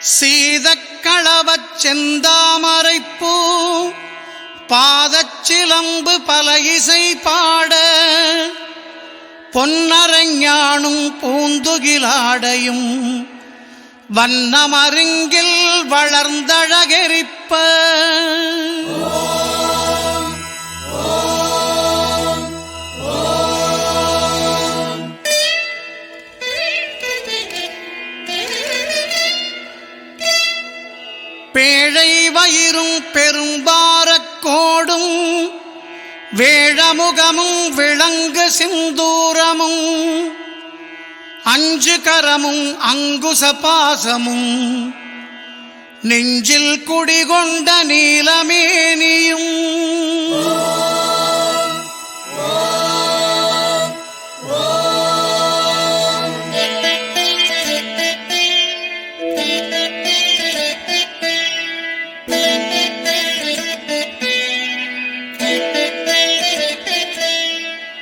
சீதக்களவச் செந்தாமரைப்பூ பாதச்சிலம்பு பல இசை பாட பொன்னரஞானும் பூந்துகிலாடையும் வண்ணமருங்கில் வளர்ந்தழகெரிப்ப. வேழமுகமும் விளங்கு சிந்தூரமும் அஞ்சு கரமும் அங்குச பாசமும் நெஞ்சில் குடிகொண்ட நீலமேனியும்.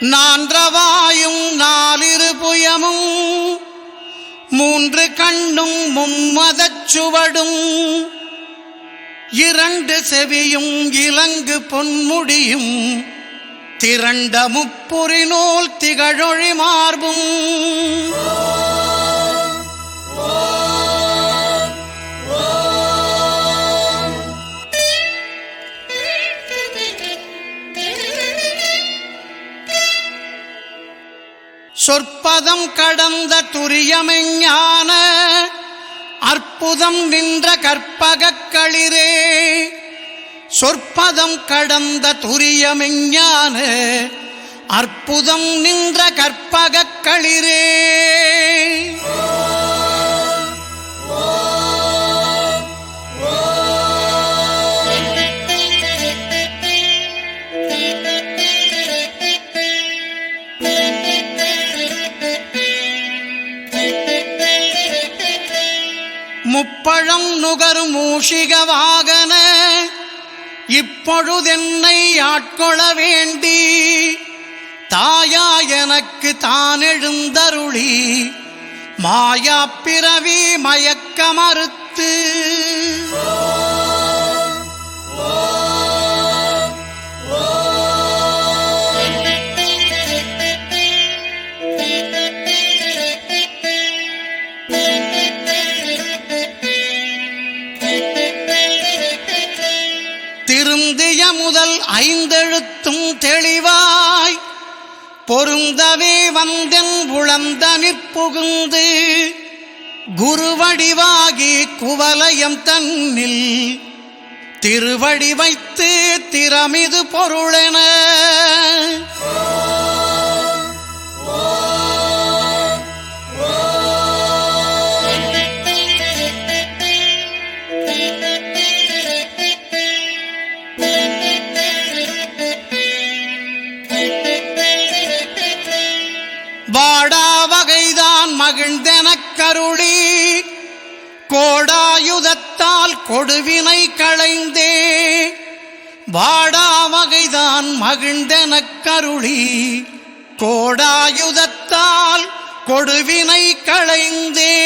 நான்றவாயும் நாலிரு புயமும் மூன்று கண்ணும் மும்மதச் சுவடும். இரண்டு செவியும் இலங்கு பொன்முடியும் திரண்ட முப்புரி நூல் திகழொழி மார்பும். சொற்பதம் கடந்த துரியமெஞ்ஞான அற்புதம் நின்ற கற்பகக் களிரே. சொற்பதம் கடந்த துரியமெஞ்ஞான அற்புதம் நின்ற கற்பகக் களிரே. முப்பழம் நுகரு மூஷிக வாகன இப்பொழுதென்னை ஆட்கொள்ள வேண்டி தாயா எனக்கு தான் எழுந்தருளி மாயா பிறவி மயக்க மறுத்து பொருந்தவே வந்தன் உளந்த புகுந்து குருவடிவாகி குவலயம் தன்னில் திருவடி வைத்து திறமிது பொருளென வாடா வகைதான் மகிழ்ந்தெனக் கருளி கோடாயுதத்தால் கொடுவினை களைந்தே. வாடா வகைதான் மகிழ்ந்தெனக் கருளி கோடாயுதத்தால் கொடுவினை களைந்தே.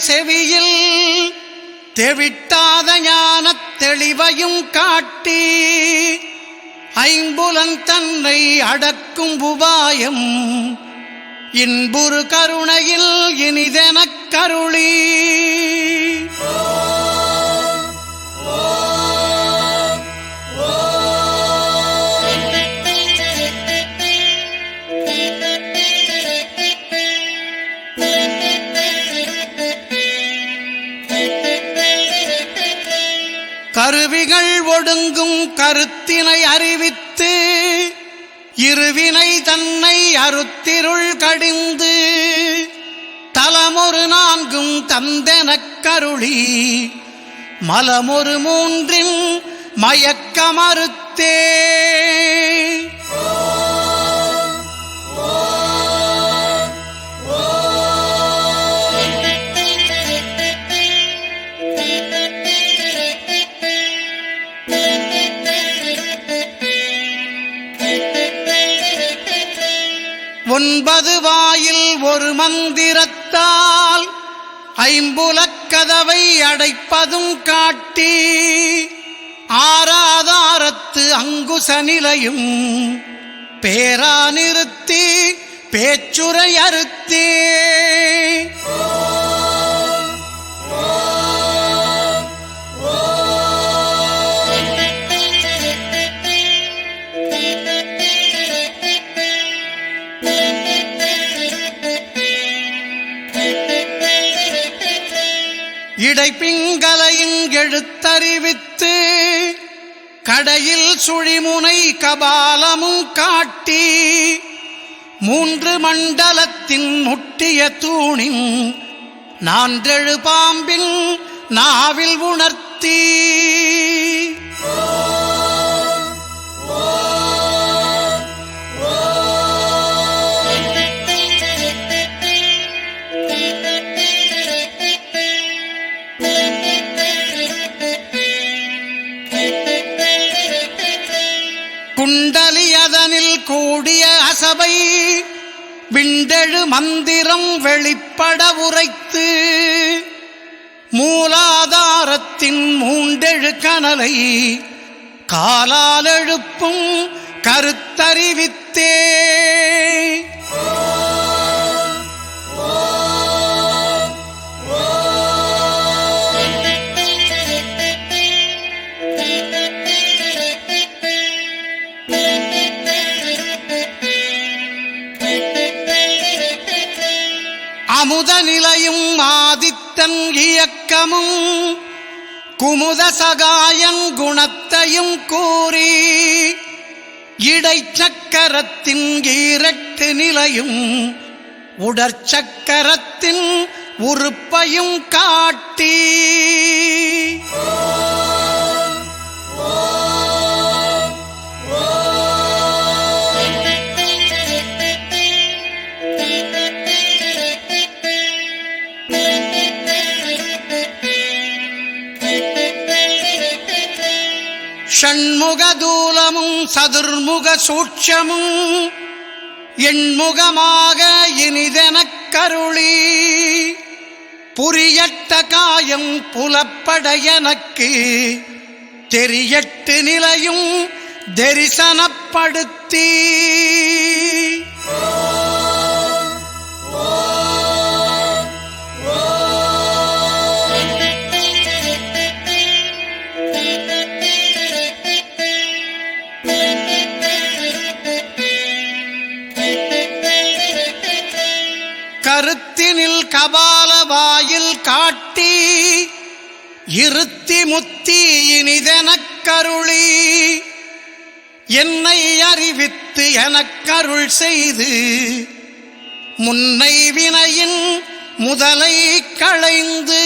செவியில் தெவிட்டாத ஞானத் தெளிவையும் காட்டி ஐம்புலன் தன்னை அடக்கும் உபாயம் இன்புறு கருணையில் இனிதெனக் கருளீ கருத்தினை அறிவித்து இருவினை தன்னை அறுத்திருள் கடிந்து தலமொரு நான்கும் தந்தெனக் கருளி மலமொரு மூன்றின் மயக்கமறுத்தே ஒன்பது வாயில் ஒரு மந்திரத்தால் ஐம்புலக்கதவை அடைப்பதும் காட்டி ஆராதாரத்து அங்குச நிலையும் பேரா நிறுத்தி பேச்சுரை அறுத்தே. இடைப்பிங்கலையும் எழுத்தறிவித்து கடையில் சுழிமுனை கபாலமும் காட்டி மூன்று மண்டலத்தின் முட்டிய தூணின் நான்றெழு பாம்பின் நாவில் உணர்த்தி. குண்டலி அதனில் கூடிய அசபை விண்டெழு மந்திரம் வெளிப்பட உரைத்து மூலாதாரத்தின் மூண்டெழு கனலை காலால் எழுப்பும் கருத்தறிவித்தே. அமுத நிலையும் ஆதித்தன் இயக்கமும் குமுத சகாயன் குணத்தையும் கூறி இடைச்சக்கரத்தின் ஈரட்டு நிலையும் உடற்சக்கரத்தின் உறுப்பையும் காட்டி ஷண்முகதூலமும் சதுர்முக சூட்சமும் எண்முகமாக இனிதெனக் கருளி புரியட்ட காயம் புலப்பட எனக்கு தெரியட்டு நிலையும் தரிசனப்படுத்தி கபால வாயில் காட்டி இருத்தி முத்தி இனிதெனக் கருளி. என்னை அறிவித்து எனக்கருள் செய்து முன்னை வினையின் முதலை களைந்து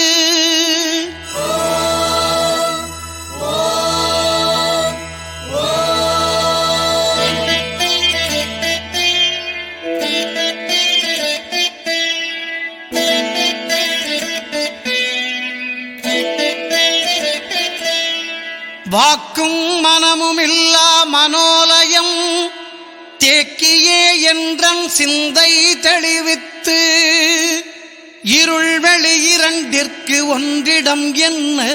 வாக்கும் மனமும் இல்லா மனோலயம். தேக்கியே என்றன் சிந்தை தெளிவித்து இருள் வெளி இரண்டிற்கு ஒன்றிடம் என்ன?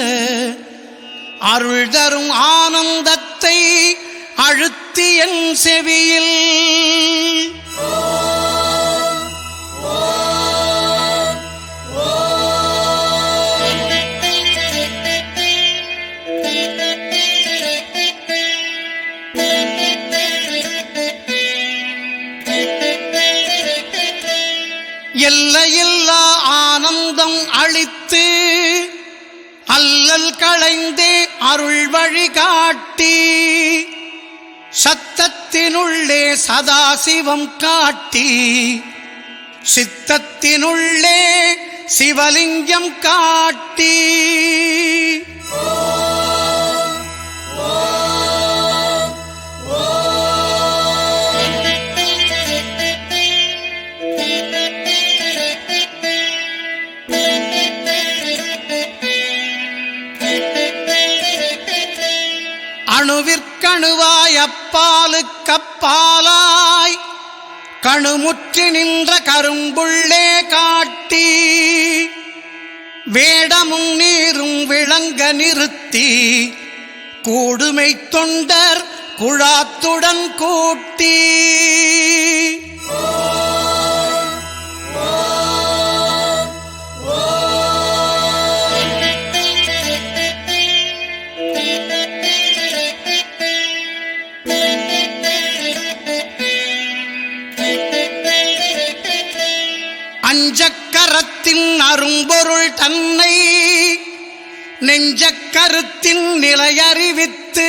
அருள் தரும் ஆனந்தத்தை அழுத்தி என் செவியில். அருள் வழி காட்டி சத்தத்தினுள்ளே சதாசிவம் காட்டி சித்தத்தினுள்ளே சிவலிங்கம் காட்டி. அணுவிற்கணுவாய் அப்பாலுக்கப்பாலாய். கணுமுற்றி நின்ற கரும்புள்ளே காட்டி. வேடமும் நீரும் விளங்க நிறுத்தி. கூடுமை தொண்டர் குழாத்துடன் கூட்டி. அஞ்சக்கரத்தின் அரும்பொருள் தன்னை நெஞ்சக்கருத்தின் நிலையறிவித்து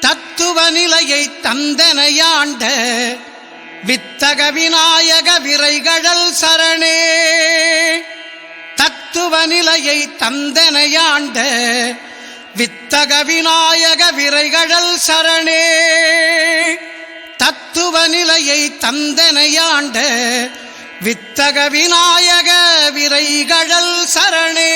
தத்துவ நிலையை தந்தனையாண்ட வித்தக விநாயக விரைகடல் சரணே. தத்துவ நிலையை தந்தனையாண்ட வித்தக விநாயக விரைகடல் சரணே. தத்துவ நிலையை தந்தனையாண்ட வித்தக விநாயக விரைகழல் சரணே.